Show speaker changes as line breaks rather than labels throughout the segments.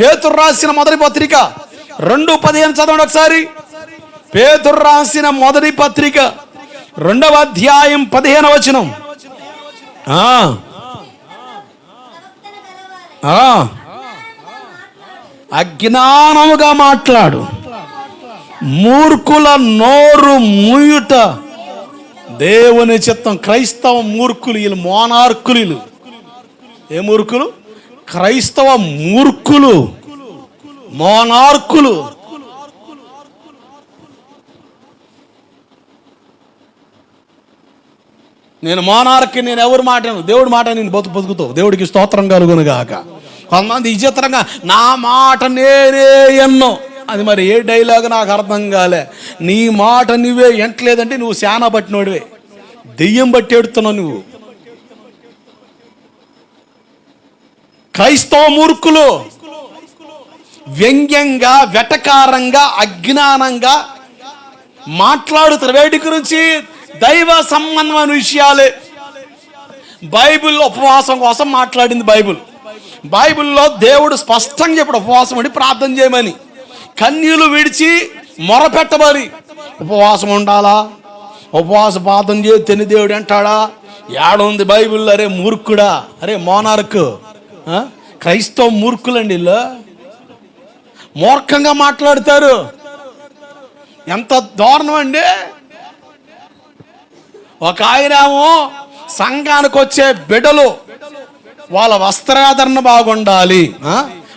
పేతురు రాసిన మొదటి పత్రిక. రెండు పదిహేను చదవండి ఒకసారి. పేతురు రాసిన మొదటి పత్రిక. రెండవ అధ్యాయం పదిహేను వచనం. అజ్ఞానముగా మాట్లాడు. మూర్ఖుల నోరు మూయుట దేవుని చిత్తం క్రైస్తవ మూర్ఖులు వీళ్ళు మోనార్కులు ఏ మూర్ఖులు? క్రైస్తవ మూర్ఖులు మోనార్కులు. నేను మోనార్కి నేను ఎవరు మాటను దేవుడి మాట నేను బతు బతుకుతావు. దేవుడికి స్తోత్రం కలుగును గాక కొంతమంది విచిత్రంగా నా మాట నేనే ఎన్నో. అది మరి ఏ డైలాగ్ నాకు అర్థం కాలే. నీ మాట నువ్వే ఎంటలేదంటే నువ్వు శానా పట్టినోడివే. దెయ్యం బట్టి ఎడుతున్నావు నువ్వు. క్రైస్తవ మూర్ఖులు వ్యంగ్యంగా వెటకారంగా అజ్ఞానంగా మాట్లాడుతారు వేటి గురించి దైవ సంబంధమైన విషయాలే. బైబిల్లో ఉపవాసం కోసం మాట్లాడింది బైబిల్. బైబిల్లో దేవుడు స్పష్టంగా చెప్పాడు ఉపవాసం ఉండి ప్రార్థన చేయమని. కన్యలు విడిచి మొరపెట్టబడి ఉపవాసం ఉండాలా? ఉపవాస ప్రార్థన చేయ తెని దేవుడు అంటాడా? ఏడుంది బైబిల్ అరే మూర్ఖుడా? అరే మోనార్కు క్రైస్తవ మూర్ఖులండి వీళ్ళు. మూర్ఖంగా మాట్లాడతారు. ఎంత దారుణం అండి. ఒక ఆయనేమో సంఘానికి వచ్చే బిడలు వాళ్ళ వస్త్రాధరణ బాగుండాలి.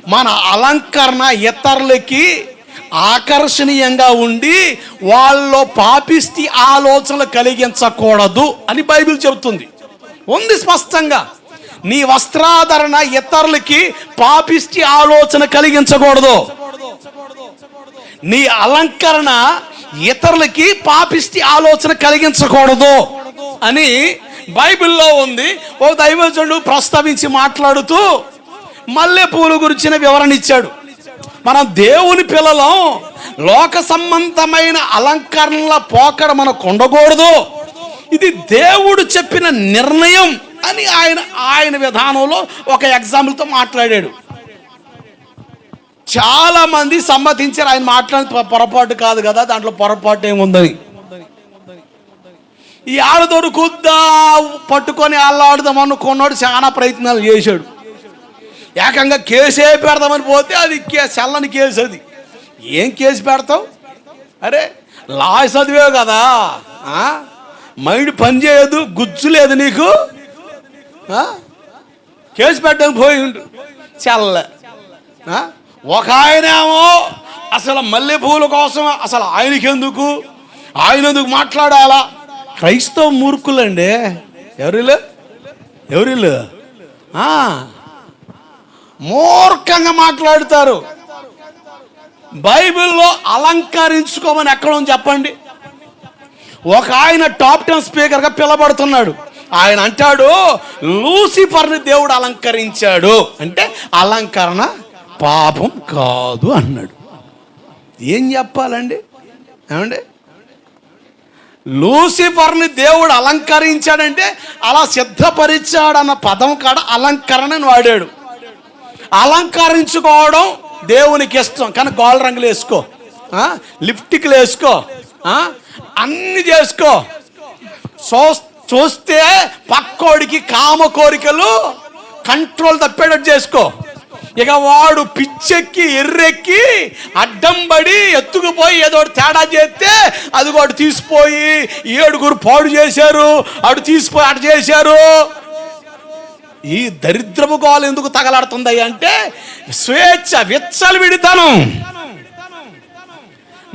మన అలంకరణ ఇతరులకి ఆకర్షణీయంగా ఉండి వాళ్ళలో పాపిస్తి ఆలోచనలు కలిగించకూడదు అని బైబిల్ చెబుతుంది. ఉంది స్పష్టంగా. నీ వస్త్రాధరణ ఇతరులకి పాపిష్టి ఆలోచన కలిగించకూడదు. నీ అలంకరణ ఇతరులకి పాపిష్టి ఆలోచన కలిగించకూడదు అని బైబిల్లో ఉంది. ఓ దైవజనుడు ప్రస్తావించి మాట్లాడుతూ మల్లె పూలు గురించిన వివరణ ఇచ్చాడు. మనం దేవుని పిల్లలం లోక సంబంధమైన అలంకరణల పోకడ మనకు ఉండకూడదు. ఇది దేవుడు చెప్పిన నిర్ణయం. అని ఆయన ఆయన విధానంలో ఒక ఎగ్జాంపుల్తో మాట్లాడాడు. చాలా మంది సమ్మతించారు. ఆయన మాట్లాడిన పొరపాటు కాదు కదా దాంట్లో పొరపాటు ఏముందని? ఈ ఆడతోడు కుద్దా పట్టుకొని అల్లాడుదాం అనుకున్నాడు చాలా ప్రయత్నాలు చేశాడు. ఏకంగా కేసే పెడదామని పోతే అది కే- చల్లని కేసు అది. ఏం కేసు పెడతావు? అరే లా చదివే కదా మైండ్ పని చేయదు గుజ్జు లేదు నీకు? కేసు పెట్టడానికి పోయి ఉండు. చల్ల? ఒక ఆయనేమో అసలు మల్లెపూల కోసం అసలు ఆయనకి ఎందుకు ఆయన ఎందుకు మాట్లాడాలా? క్రైస్తవ మూర్ఖులండి. ఎవరిలు ఎవరిలు మూర్ఖంగా మాట్లాడుతారు. బైబిల్లో అలంకరించుకోమని ఎక్కడ ఉంది చెప్పండి? ఒక ఆయన టాప్ టెన్ స్పీకర్గా పిలబడుతున్నాడు. ఆయన అంటాడు లూసిఫర్ని దేవుడు అలంకరించాడు. అంటే అలంకరణ పాపం కాదు అన్నాడు. ఏం చెప్పాలండి? ఏమండి? లూసిఫర్ని దేవుడు అలంకరించాడంటే అలా సిద్ధపరిచాడన్న పదం కాడ అలంకరణను వాడాడు. అలంకరించుకోవడం దేవునికి ఇష్టం. కానీ గోల్ రంగులు వేసుకో. లిప్టిక్లు వేసుకో. అన్నీ అన్ని చేసుకో. సో చూస్తే పక్కోడికి కామ కోరికలు కంట్రోల్ తప్పేటట్టు చేసుకో. ఇక వాడు పిచ్చెక్కి ఎర్రెక్కి అడ్డం పడి ఎత్తుకుపోయి ఏదో ఒకటి తేడా చేస్తే అది వాడు తీసిపోయి ఏడుగురు పాడు చేశారు అటు తీసిపోయి అటు చేశారు. ఈ దరిద్రపు గోలు ఎందుకు తగలాడుతుంది అంటే స్వేచ్ఛ విచ్చలు విడితనం.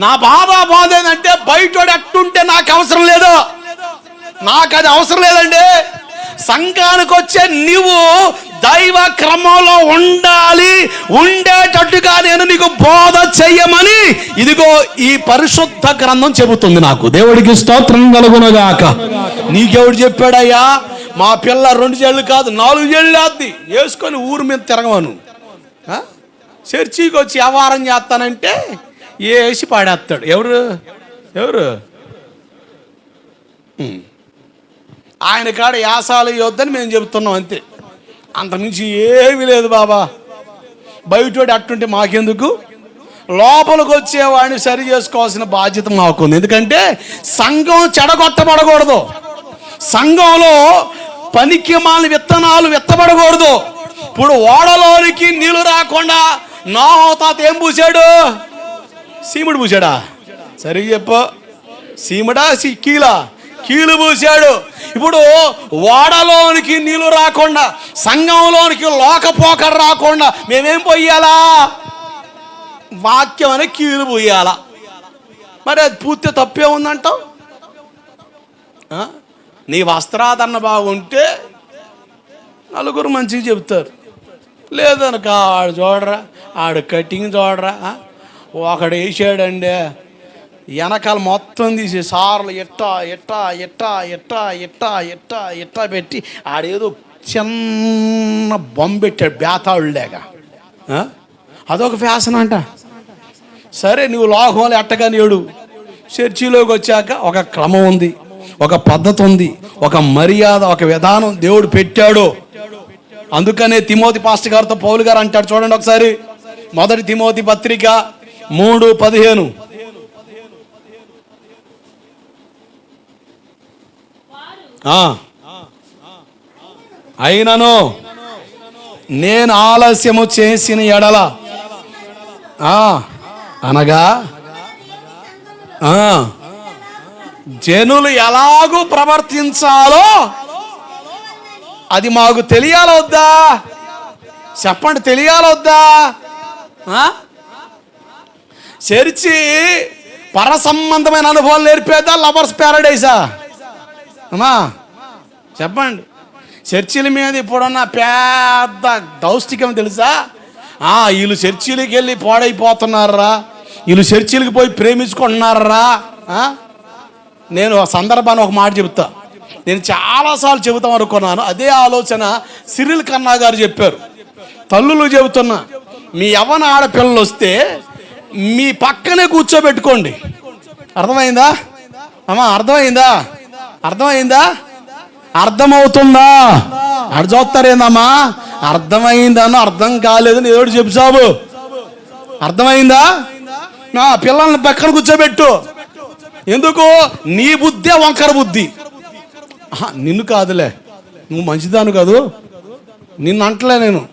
నా బాధ బాధ ఏంటంటే బయటోడు అట్టుంటే నాకు అవసరం లేదు. నాకు అది అవసరం లేదండి. సంఘానికి వచ్చే నీవు దైవ క్రమంలో ఉండాలి. ఉండేటట్టుగా నేను నీకు బోధ చెయ్యమని ఇదిగో ఈ పరిశుద్ధ గ్రంథం చెబుతుంది నాకు. దేవుడికి స్తోత్రం కలుగునగాక. నీకెవడు చెప్పాడయ్యా? మా పిల్ల రెండు చెళ్ళు కాదు నాలుగు చెళ్ళు ఆద్ది వేసుకొని ఊరు మీద తిరగవను చర్చికి వచ్చి వ్యవహారం చేస్తానంటే వేసి పాడేస్తాడు. ఎవరు? ఎవరు? ఆయన కాడ యాసాలు ఇవ్వద్దని మేము చెబుతున్నాం అంతే. అంతకుమించి ఏమీ లేదు బాబా. బయటోడి అట్టుంటే మాకెందుకు? లోపలికి వచ్చేవాడిని సరి చేసుకోవాల్సిన బాధ్యత మాకుంది. ఎందుకంటే సంఘం చెడగొట్టబడకూడదు. సంఘంలో పనికిమాలిన విత్తనాలు విత్తబడకూడదు. ఇప్పుడు ఓడలోనికి నీళ్ళు రాకుండా నా తాత ఏం పూసాడు? సీముడు పూసాడా? సరిగ్గా చెప్పు. సీముడా సిక్కీలా కీలు పూసాడు ఇప్పుడు ఓడలోనికి నీళ్ళు రాకుండా సంఘంలోనికి లోకపోకడ రాకుండా మేమేం పోయాలా వాక్యం అనే కీలు పోయాలా మరి అది పూర్తి తప్పే ఉందంటావు? నీ వస్త్రాధరణ బాగుంటే నలుగురు మంచిగా చెప్తారు. లేదనక ఆడు చూడరా ఆడు కటింగ్ చూడరా ఒకడు వేసాడండి వెనకాల మొత్తం తీసి సార్లు ఇట్టా ఇట్టా ఎట్టా ఎట్టా ఇట్టా ఇట్టా ఇట్టా పెట్టి ఆడేదో చిన్న బొమ్మ పెట్టాడు బేతాళులేక అదొక ఫ్యాషన్ అంట. సరే నువ్వు లోకంలో ఎట్టగాని ఏడు చర్చిలోకి వచ్చాక ఒక క్రమం ఉంది ఒక పద్ధతి ఉంది ఒక మర్యాద ఒక విధానం దేవుడు పెట్టాడు. అందుకనే తిమోతి పాస్టర్ గారితో పౌలు గారు అంటాడు చూడండి ఒకసారి. మొదటి తిమోతి పత్రిక మూడు పదిహేను. అయినను నేను ఆలస్యము చేసిన ఎడల. అనగా జనులు ఎలాగూ ప్రవర్తించాలో అది మాకు తెలియాలొద్దా? చెప్పండి తెలియాలొద్దా? చర్చి పర సంబంధమైన అనుభవాలు నేర్పేదా? లవర్స్ ప్యారడైసా అమ్మా చెప్పండి. చర్చిల మీద ఇప్పుడున్న పెద్ద దౌష్టికం తెలుసా? ఆ వీళ్ళు చర్చిలకి వెళ్ళి పాడైపోతున్నారా? వీళ్ళు చర్చిలకి పోయి ప్రేమించుకుంటున్నారా? నేను ఆ సందర్భాన్ని ఒక మాట చెబుతా నేను చాలాసార్లు చెబుతాం అనుకున్నాను. అదే ఆలోచన సిరిల్ కన్నా గారు చెప్పారు. తల్లులు చెబుతున్నా మీ యవన ఆడపిల్లలు వస్తే మీ పక్కనే కూర్చోబెట్టుకోండి. అర్థమైందా? అమ్మా అర్థమైందా? అర్థమైందా? అర్థమవుతుందా? అడు చూస్తారేందమ్మా? అర్థం కాలేదని ఏదో చెప్పు సాబు. అర్థమైందా? నా పిల్లల్ని పక్కన కూర్చోబెట్టు. ఎందుకు? నీ బుద్ధే వంకర బుద్ధి. నిన్ను కాదులే. నువ్వు మంచిదాను కాదు. నిన్ను అంటలే నేను.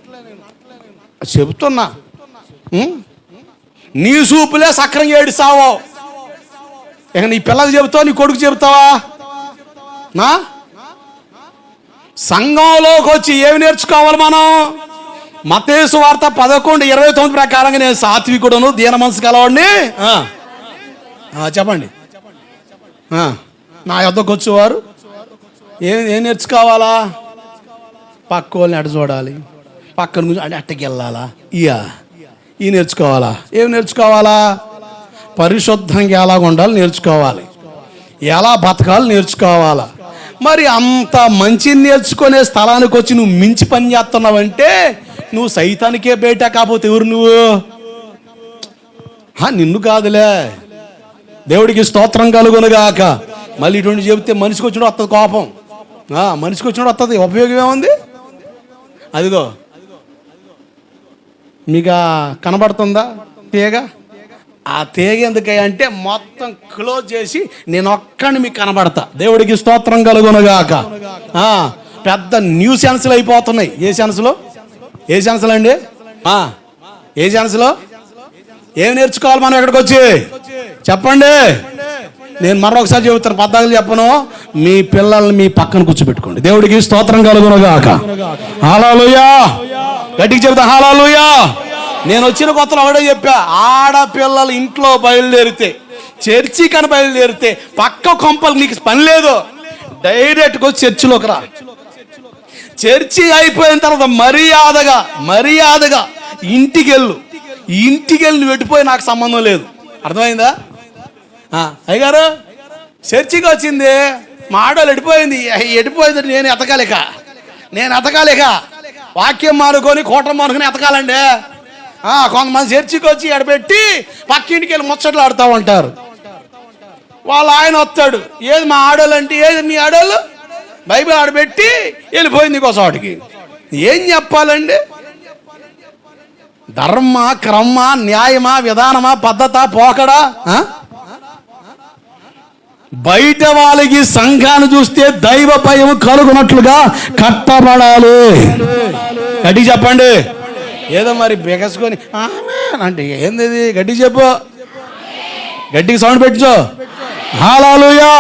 చెబుతున్నా. నీ సూపులే సక్రంగా ఏడిస్తావో. ఇక నీ పిల్లలు చెబుతావు నీ కొడుకు చెబుతావా? నా? సంఘంలోకి వచ్చి ఏమి నేర్చుకోవాలి మనం? మతేసు వార్త పదకొండు ఇరవై తొమ్మిది ప్రకారంగా నేను సాత్వికుడును దీన మనసు కలవాడిని చెప్పండి. నా యొద్దకు వచ్చేవారు. ఏం ఏం నేర్చుకోవాలా? పక్క వాళ్ళని అటు చూడాలి. పక్కన గురించి అంటే అట్టకి వెళ్ళాలా? ఇయా ఈ నేర్చుకోవాలా? ఏం నేర్చుకోవాలా? పరిశుద్ధంగా ఎలాగ ఉండాలి నేర్చుకోవాలి. ఎలా బతకాలి నేర్చుకోవాలా? మరి అంత మంచి నేర్చుకునే స్థలానికి వచ్చి నువ్వు మించి పని చేస్తున్నావంటే నువ్వు సైతానికే బయట కాకపోతే ఎవరు నువ్వు? హా, నిన్ను కాదులే. దేవుడికి స్తోత్రం కలుగునుగాక. మళ్ళీ ఇటువంటి చెబితే మనిషికి వచ్చిన వస్తుంది కోపం. మనిషికి వచ్చిన వస్తుంది ఉపయోగం ఏముంది? అదిగో. మీకు కనబడుతుందా? తీయగా? ఆ తేగ ఎందుకయ్య అంటే మొత్తం క్లోజ్ చేసి నేను ఒక్కడిని మీకు కనబడతా. దేవుడికి స్తోత్రం కలుగునుగాక. పెద్ద న్యూ సెన్స్లు అయిపోతున్నాయి. ఏ సెన్స్లో ఏ సెన్స్లు అండి? ఏ సెన్స్లో ఏం నేర్చుకోవాలి మనం ఇక్కడికి వచ్చి చెప్పండి. నేను మరొకసారి చెబుతాను పద్దాకులు చెప్పను. మీ పిల్లల్ని మీ పక్కన కూర్చోబెట్టుకోండి. దేవుడికి స్తోత్రం కలుగునుగాక. హాలాలుయా గట్టికి చెబుతా హాలాలుయా నేను వచ్చిన కొత్తలో ఒకటే చెప్పా ఆడపిల్లలు ఇంట్లో బయలుదేరితే చర్చి కని బయలుదేరితే పక్క కొంపలు నీకు పని లేదు. డైరెక్ట్గా వచ్చి చర్చిలోకి రా. చర్చి అయిపోయిన తర్వాత మర్యాదగా మర్యాదగా ఇంటికి వెళ్ళు. ఇంటికి వెళ్ళి నువ్వు పెట్టిపోయి నాకు సంబంధం లేదు. అర్థమైందా? అయ్యగారు చర్చికి వచ్చింది మా ఆడవాళ్ళు ఎడిపోయింది ఎడిపోయింది నేను ఎతకాలిక? నేను ఎతకాలిక? వాక్యం మానుకొని కోటం మానుకొని ఎతకాలండి. కొంతమంది చర్చికి వచ్చి ఎడబెట్టి పక్కింటికి వెళ్ళి ముచ్చట్లు ఆడుతూ ఉంటారు. వాళ్ళ ఆయన వస్తాడు. ఏది మా ఆడోళ్ళు అంటే ఏది మీ ఆడోళ్ళు? బైబిల్ ఆడబెట్టి వెళ్ళిపోయింది ఇంకో ఏం చెప్పాలండి? ధర్మ క్రమ న్యాయమా విధానమా పద్ధత పోకడా? బయట వాళ్ళకి సంఘాన్ని చూస్తే దైవ భయం కలుగునట్లుగా కట్టబడాలి. అడిగి చెప్పండి. ఏదో మరి బిగసుకొని అంటే ఏంది గడ్డి చెప్పు. గడ్డికి సౌండ్ పెట్టుచో హాలాలుయా